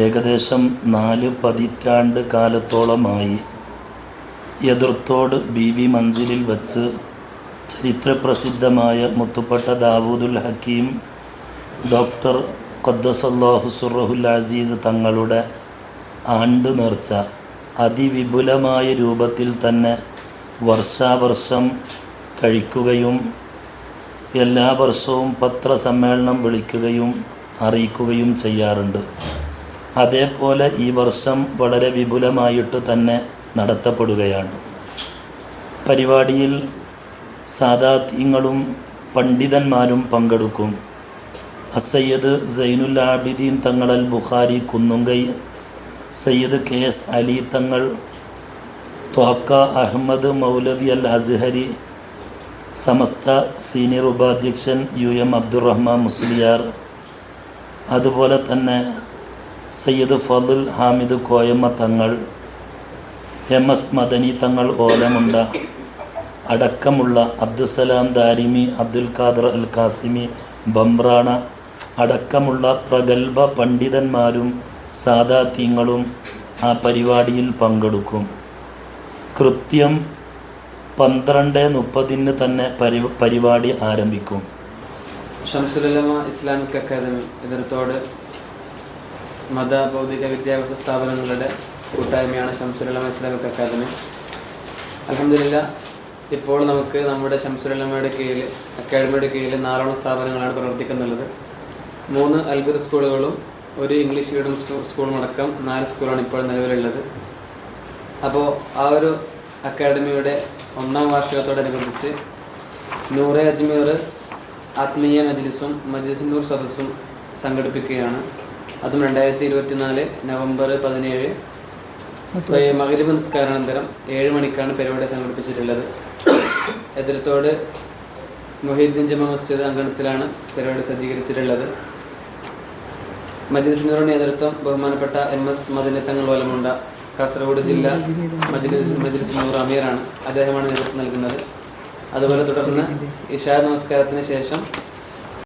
ഏകദേശം നാല് പതിറ്റാണ്ട് കാലത്തോളമായി. എതിർത്തോട് ബി വി മഞ്ചിലിൽ വച്ച് ചരിത്രപ്രസിദ്ധമായ മുത്തുപ്പട്ട ദാവൂദുൽ ഹക്കീം ഡോക്ടർ ഖദ്ദസല്ലാഹു സുറഹുൽ അസീസ് തങ്ങളുടെ ആണ്ട് നേർച്ച അതിവിപുലമായ രൂപത്തിൽ തന്നെ വർഷാവർഷം കഴിക്കുകയും എല്ലാ വർഷവും പത്രസമ്മേളനം വിളിക്കുകയും അറിയിക്കുകയും ചെയ്യാറുണ്ട്. അതേപോലെ ഈ വർഷം വളരെ വിപുലമായിട്ട് തന്നെ നടത്തപ്പെടുകയാണ്. പരിപാടിയിൽ സാദാത്യങ്ങളും പണ്ഡിതന്മാരും പങ്കെടുക്കും. Assayyid Zainul Abideen തങ്ങളൽ Bukhari Kunnunkai Sayyid K S Ali Thangal Thwaka Ahmed Maulavi Al Azhari Samastha senior ഉപാധ്യക്ഷൻ യു എം അബ്ദുറഹ്മാൻ മുസ്ലിയാർ അതുപോലെ തന്നെ സയ്യിദ് ഫതുൽ ഹാമിദ് കോയമ്മ തങ്ങൾ എം എസ് മദനി തങ്ങൾ ഓലമുണ്ട അടക്കമുള്ള അബ്ദുസലാം ദാരിമി അബ്ദുൽ ഖാദർ അൽ കാസിമി ബംറാണ അടക്കമുള്ള പ്രഗത്ഭ പണ്ഡിതന്മാരും സാദാത്യങ്ങളും ആ പരിപാടിയിൽ പങ്കെടുക്കും. കൃത്യം പന്ത്രണ്ട് മുപ്പതിന് തന്നെ പരി പരിപാടി ആരംഭിക്കും. ഷംസുലമ ഇസ്ലാമിക് അക്കാദമി എതിർത്തോട് മത ഭൗതിക വിദ്യാഭ്യാസ സ്ഥാപനങ്ങളുടെ കൂട്ടായ്മയാണ് ഷംസുലമ ഇസ്ലാമിക് അക്കാദമി. അലഹമില്ല ഇപ്പോൾ നമുക്ക് നമ്മുടെ ഷംസുലമയുടെ കീഴിൽ അക്കാദമിയുടെ കീഴിൽ നാലോളം സ്ഥാപനങ്ങളാണ് പ്രവർത്തിക്കുന്നുള്ളത്. മൂന്ന് അൽബിർ സ്കൂളുകളും ഒരു ഇംഗ്ലീഷ് മീഡിയം സ്കൂ- സ്കൂളും അടക്കം നാല് സ്കൂളാണ് ഇപ്പോൾ നിലവിലുള്ളത്. അപ്പോൾ ആ ഒരു അക്കാദമിയുടെ ഒന്നാം വാർഷികത്തോടനുബന്ധിച്ച് നൂറെ അജ്മീർ ആത്മീയ മജ്ലിസും മജ്ലിസിന്റെ സദസ്സും സംഘടിപ്പിക്കുകയാണ്. അതും രണ്ടായിരത്തി ഇരുപത്തിനാല് നവംബർ പതിനേഴ്. മകരീബ് നിസ്കാരാനന്തരം ഏഴ് മണിക്കാണ് പരിപാടി സംഘടിപ്പിച്ചിട്ടുള്ളത്. എതിർത്തോട് മൊഹീദ്ദീൻ ജമാ മസ്ജിദ് അങ്കണത്തിലാണ് പരിപാടി സജ്ജീകരിച്ചിട്ടുള്ളത്. മജ്ലിസിനോട് നേതൃത്വം ബഹുമാനപ്പെട്ട എം എസ് മദിനത്തങ്ങൾ വലമുണ്ട കാസർഗോഡ് ജില്ല മജ്ലിസ് മജ്ലിസ് നൂർ അമീറാണ് അദ്ദേഹമാണ് നേതൃത്വം നൽകുന്നത്. അതുപോലെ തുടർന്ന് ഇഷാ നമസ്കാരത്തിന് ശേഷം